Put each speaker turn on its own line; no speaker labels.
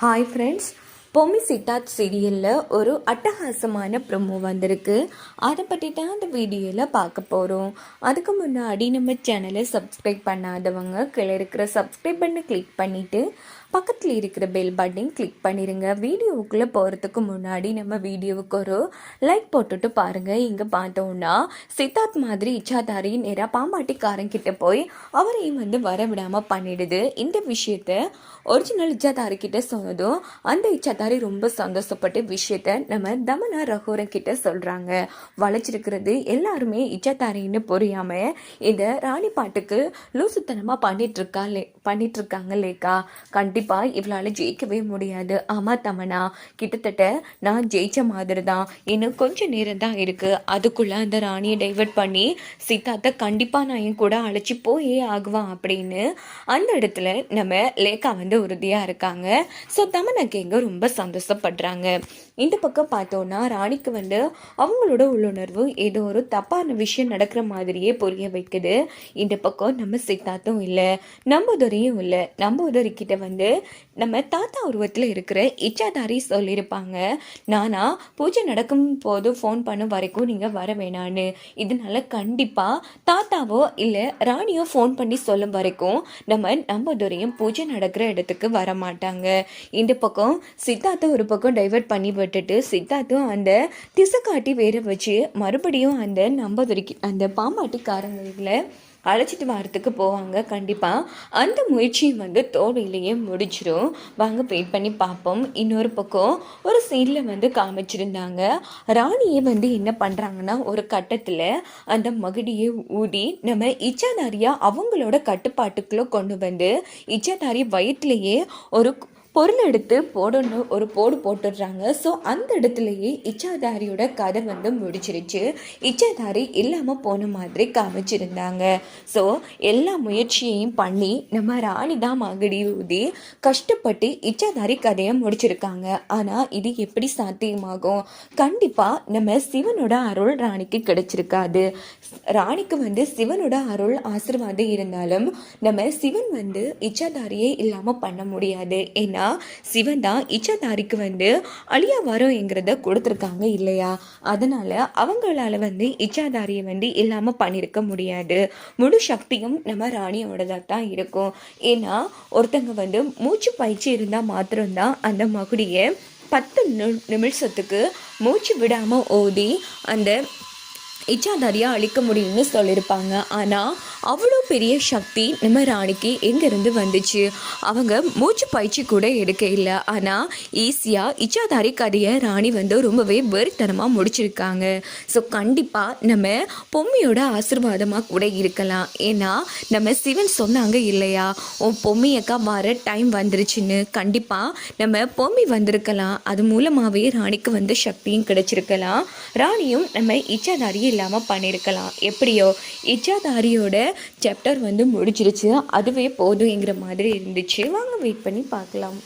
Hi friends, Bommi Siddharth சீரியலில் ஒரு அட்டகாசமான ப்ரொமோ வந்திருக்கு. அதை பற்றி தான் அந்த வீடியோவில் பார்க்க போகிறோம் அதுக்கு முன்னாடி நம்ம சேனலை சப்ஸ்கிரைப் பண்ணாதவங்க கீழே இருக்கிற சப்ஸ்கிரைப் பண்ண கிளிக் பண்ணிவிட்டு பக்கத்தில் இருக்கிற பெல் பட்டன் கிளிக் பண்ணிடுங்க வீடியோவுக்குள்ளே போகிறதுக்கு முன்னாடி நம்ம வீடியோவுக்கு ஒரு லைக் போட்டுட்டு பாருங்கள் இங்கே பார்த்தோன்னா சித்தார்த் மாதிரி இச்சாதாரி நேராக பாம்பாட்டிக்காரங்கிட்ட போய் அவரையும் வந்து வர விடாமல் பண்ணிடுது. இந்த விஷயத்த ஒரிஜினல் இச்சாதாரிக்கிட்ட சொன்னதும் அந்த இச்சா இச்சாதாரி ரொம்ப சந்தோஷப்பட்டு விஷயத்த நம்ம தமனா ரகோரன் கிட்ட சொல்கிறாங்க வளைச்சிருக்கிறது எல்லாருமே இச்சத்தாரின்னு புரியாமல் இந்த ராணி பாட்டுக்கு லூசுத்தனமாக பண்ணிட்டு இருக்கா பண்ணிட்டு இருக்காங்க லேக்கா கண்டிப்பாக இவளால ஜெயிக்கவே முடியாது. ஆமா தமனா கிட்டத்தட்ட நான் ஜெயிச்ச மாதிரி தான் இன்னும் கொஞ்சம் நேரம் தான் இருக்குது அதுக்குள்ளே அந்த ராணியை டைவர்ட் பண்ணி சித்தாத்தை கண்டிப்பாக நான் என் கூட அழைச்சி போயே ஆகுவான் அப்படின்னு அந்த இடத்துல நம்ம லேக்கா வந்து உறுதியாக இருக்காங்க. ஸோ தமனா கேங்க ரொம்ப சந்தோஷப்படுறாங்க. இந்த பக்கம் பார்த்தோன்னா ராணிக்கு வந்து அவங்களோட உள்ளுணர்வு ஏதோ ஒரு தப்பான விஷயம் நடக்கிற மாதிரியே புரிய வைக்குது. இந்த பக்கம் நம்ம சித்தார்த்தும் இல்லை நம்புதரையும் இல்லை. நம்புதரி வந்து நம்ம தாத்தா உருவத்தில் இருக்கிற இச்சாதாரி சொல்லியிருப்பாங்க. நானா பூஜை நடக்கும் போது ஃபோன் பண்ணும் வரைக்கும் நீங்கள் வர வேணான்னு. இதனால கண்டிப்பாக தாத்தாவோ இல்லை ராணியோ ஃபோன் பண்ணி சொல்லும் வரைக்கும் நம்ம நம்பதுரையும் பூஜை நடக்கிற இடத்துக்கு வர மாட்டாங்க இந்த பக்கம் சித்தார்த்தை ஒரு பக்கம் டைவர்ட் பண்ணி விட்டுட்டு சித்தார்த்தும் அந்த திசை காட்டி வேற வச்சு மறுபடியும் அந்த நம்பதுரைக்கு அந்த பாம்பாட்டிக்காரங்களை அழைச்சிட்டு வரத்துக்கு போவாங்க கண்டிப்பாக அந்த முயற்சியும் வந்து தோல்வியிலேயே முடிச்சிடும் வாங்க வெயிட் பண்ணி பார்ப்போம். இன்னொரு பக்கம் ஒரு சீனில் வந்து காமிச்சிருந்தாங்க. ராணியை வந்து என்ன பண்ணுறாங்கன்னா ஒரு கட்டத்தில் அந்த மகுடியை ஊதி நம்ம இச்சாதாரியா அவங்களோட கட்டுப்பாட்டுக்குள்ளே கொண்டு வந்து இச்சாதாரி வயிற்றுலேயே ஒரு பொருள் எடுத்து போடணும் ஒரு போடு போட்டுடுறாங்க. ஸோ அந்த இடத்துலையே இச்சாதாரியோட கதை வந்து முடிச்சிருச்சு இச்சாதாரி இல்லாமல் போன மாதிரி காமிச்சிருந்தாங்க. ஸோ எல்லா முயற்சியையும் பண்ணி நம்ம ராணி தான் மகடி ஊதி கஷ்டப்பட்டு இச்சாதாரி கதையை முடிச்சிருக்காங்க. ஆனால் இது எப்படி சாத்தியமாகும்? கண்டிப்பாக நம்ம சிவனோட அருள் ராணிக்கு கிடைச்சிருக்காது. ராணிக்கு வந்து சிவனோட அருள் ஆசிர்வாதம் இருந்தாலும் நம்ம சிவன் வந்து இச்சாதாரியே இல்லாமல் பண்ண முடியாது. ஏன்னா சிவன் தான் இச்சாதாரிக்கு வந்து அழியா வரோங்கிறத கொடுத்துருக்காங்க இல்லையா? அதனால அவங்களால வந்து இச்சாதாரியை வந்து இல்லாமல் பண்ணியிருக்க முடியாது. முழு சக்தியும் நம்ம ராணியோடதாக தான் இருக்கும். ஏன்னா ஒருத்தங்க வந்து மூச்சு பயிற்சி இருந்தால் மாத்திரம்தான் அந்த மகுடியை பத்து நிமிஷத்துக்கு மூச்சு விடாமல் ஓதி அந்த இச்சாதாரியாக அழிக்க முடியும்னு சொல்லியிருப்பாங்க. ஆனால் அவ்வளோ பெரிய சக்தி நம்ம ராணிக்கு எங்கேருந்து வந்துச்சு? அவங்க மூச்சு பயிற்சி கூட எடுக்க இல்லை. ஆனால் ஈஸியாக இச்சாதாரி கதையை ராணி வந்து ரொம்பவே வெறித்தனமாக முடிச்சிருக்காங்க. ஸோ கண்டிப்பாக நம்ம பொம்மையோட ஆசிர்வாதமாக கூட இருக்கலாம். ஏன்னா நம்ம சிவன் சொன்னாங்க இல்லையா? உன் பொம்மையக்கா வர டைம் வந்துருச்சுன்னு. கண்டிப்பாக நம்ம பொம்மி வந்திருக்கலாம். அது மூலமாகவே ராணிக்கு வந்து சக்தியும் கிடைச்சிருக்கலாம். ராணியும் நம்ம இச்சாதாரியை இல்லாமல் பண்ணியிருக்கலாம் எப்படியோ? இச்சாதாரியோட சாப்டர் வந்து முடிச்சிருச்சு அதுவே போதுங்கிற மாதிரி இருந்துச்சு. வாங்க வெயிட் பண்ணி பார்க்கலாம்.